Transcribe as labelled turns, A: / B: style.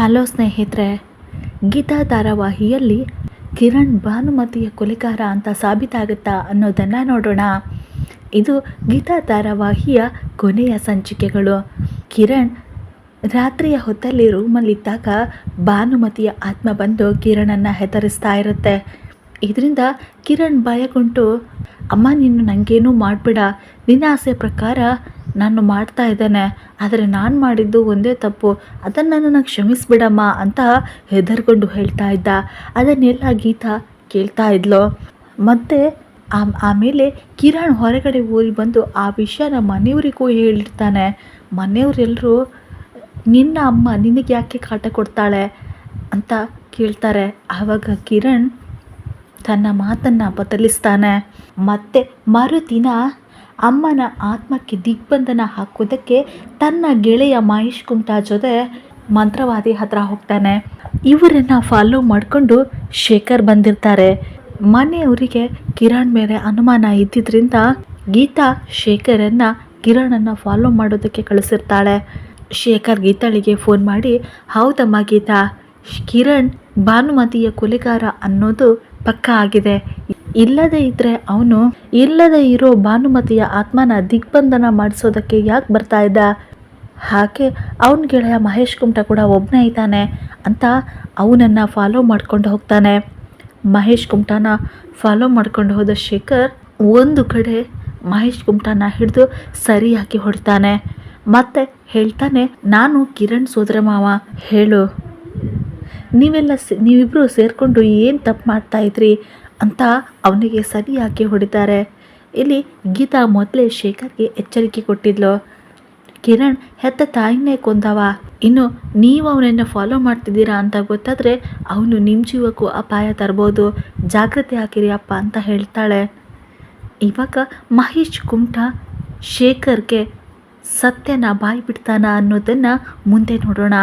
A: Hello ಸ್ನೇಹಿತರೆ, ಗೀತಾ ಧಾರಾವಾಹಿಯಲ್ಲಿ ಕಿರಣ್ ಭಾನುಮತಿಯ ಕೊಲೆಗಾರ ಅಂತ ಸಾಬೀತಾಗುತ್ತಾ ಅನ್ನೋದನ್ನು ನೋಡೋಣ. ಇದು ಗೀತಾ ಧಾರಾವಾಹಿಯ ಕೊನೆಯ ಸಂಚಿಕೆಗಳು. ಕಿರಣ್ ರಾತ್ರಿಯ ಹೊತ್ತಲ್ಲಿ ರೂಮಲ್ಲಿದ್ದಾಗ ಭಾನುಮತಿಯ ಆತ್ಮ ಬಂದು ಕಿರಣನ್ನು ಹೆದರಿಸ್ತಾ ಇರುತ್ತೆ. ಇದರಿಂದ ಕಿರಣ್ ಭಯಗೊಂಡು, ಅಮ್ಮ, ನೀನು ನನಗೇನೂ ಮಾಡಬೇಡ. ನಿನ್ನ ಆಸೆ ಪ್ರಕಾರ ನಾನು ಮಾಡ್ತಾ ಇದ್ದೇನೆ, ಆದರೆ ನಾನು ಮಾಡಿದ್ದು ಒಂದೇ ತಪ್ಪು. ಅದನ್ನು ನನಗೆ ಕ್ಷಮಿಸಿಬಿಡಮ್ಮ ಅಂತ ಹೆದರ್ಕೊಂಡು ಹೇಳ್ತಾ ಇದ್ದ. ಅದನ್ನೆಲ್ಲ ಗೀತಾ ಕೇಳ್ತಾ ಇದ್ಲು. ಮತ್ತು ಆಮ್- ಆಮೇಲೆ ಕಿರಣ್ ಹೊರಗಡೆ ಓರಿ ಬಂದು ಆ ವಿಷಯನ ಮನೆಯವರಿಗೂ ಹೇಳಿರ್ತಾನೆ. ಮನೆಯವರೆಲ್ಲರೂ ನಿನ್ನ ಅಮ್ಮ ನಿನಗೆ ಯಾಕೆ ಕಾಟ ಕೊಡ್ತಾಳೆ? ಅಂತ ಕೇಳ್ತಾರೆ. ಆವಾಗ ಕಿರಣ್ ತನ್ನ ಮಾತನ್ನು ಬದಲಿಸ್ತಾನೆ. ಮತ್ತೆ ಮರುದಿನ ಅಮ್ಮನ ಆತ್ಮಕ್ಕೆ ದಿಗ್ಬಂಧನ ಹಾಕೋದಕ್ಕೆ ತನ್ನ ಗೆಳೆಯ ಮಹೇಶ್ ಕುಮಟಾ ಜೊತೆ ಮಂತ್ರವಾದಿ ಹತ್ರ ಹೋಗ್ತಾನೆ. ಇವರನ್ನು ಫಾಲೋ ಮಾಡಿಕೊಂಡು ಶೇಖರ್ ಬಂದಿರ್ತಾರೆ. ಮನೆಯವರಿಗೆ ಕಿರಣ್ ಮೇಲೆ ಅನುಮಾನ ಇದ್ದಿದ್ದರಿಂದ ಗೀತಾ ಶೇಖರನ್ನು ಕಿರಣನ್ನು ಫಾಲೋ ಮಾಡೋದಕ್ಕೆ ಕಳಿಸಿರ್ತಾಳೆ. ಶೇಖರ್ ಗೀತಾಳಿಗೆ ಫೋನ್ ಮಾಡಿ, ಹೌದಮ್ಮ ಗೀತಾ, ಕಿರಣ್ ಭಾನುಮತಿಯ ಕೊಲೆಗಾರ ಅನ್ನೋದು ಪಕ್ಕ ಆಗಿದೆ. ಇಲ್ಲದೇ ಇದ್ರೆ ಅವನು ಇಲ್ಲದೆ ಇರೋ ಭಾನುಮತಿಯ ಆತ್ಮನ ದಿಗ್ಬಂಧನ ಮಾಡಿಸೋದಕ್ಕೆ ಯಾಕೆ ಬರ್ತಾ ಇದ್ದ? ಹಾಗೆ ಅವನ ಗೆಳೆಯ ಮಹೇಶ್ ಕುಮಟ ಕೂಡ ಒಬ್ಬನೇ ಇದ್ದಾನೆ ಅಂತ ಅವನನ್ನು ಫಾಲೋ ಮಾಡ್ಕೊಂಡು ಹೋಗ್ತಾನೆ. ಮಹೇಶ್ ಕುಮಟಾನ ಫಾಲೋ ಮಾಡ್ಕೊಂಡು ಹೋದ ಶೇಖರ್ ಒಂದು ಕಡೆ ಮಹೇಶ್ ಕುಮಟಾನ ಹಿಡಿದು ಸರಿಯಾಗಿ ಹೊಡಿತಾನೆ. ಮತ್ತೆ ಹೇಳ್ತಾನೆ, ನಾನು ಕಿರಣ್ ಸೋದರ ಮಾವ, ಹೇಳು. ನೀವೆಲ್ಲ ನೀವಿಬ್ಬರು ಸೇರಿಕೊಂಡು ಏನು ತಪ್ಪು ಮಾಡ್ತಾ ಇದ್ರಿ? ಅಂತ ಅವನಿಗೆ ಸರಿಯಾಗಿ ಹೊಡಿತಾರೆ. ಇಲ್ಲಿ ಗೀತಾ ಮೊದಲೇ ಶೇಖರ್ಗೆ ಎಚ್ಚರಿಕೆ ಕೊಟ್ಟಿದ್ಲು. ಕಿರಣ್ ಹೆತ್ತ ತಾಯಿನೇ ಕೊಂದವ. ಇನ್ನು ನೀವು ಅವನನ್ನು ಫಾಲೋ ಮಾಡ್ತಿದ್ದೀರಾ ಅಂತ ಗೊತ್ತಾದರೆ ಅವನು ನಿಮ್ಮ ಜೀವಕ್ಕೂ ಅಪಾಯ ತರ್ಬೋದು. ಜಾಗ್ರತೆ ಹಾಕಿರಿ ಅಪ್ಪ ಅಂತ ಹೇಳ್ತಾಳೆ. ಇವಾಗ ಮಹೇಶ್ ಕುಮಟ ಶೇಖರ್ಗೆ ಸತ್ಯನ ಬಾಯಿ ಬಿಡ್ತಾನ ಅನ್ನೋದನ್ನು ಮುಂದೆ ನೋಡೋಣ.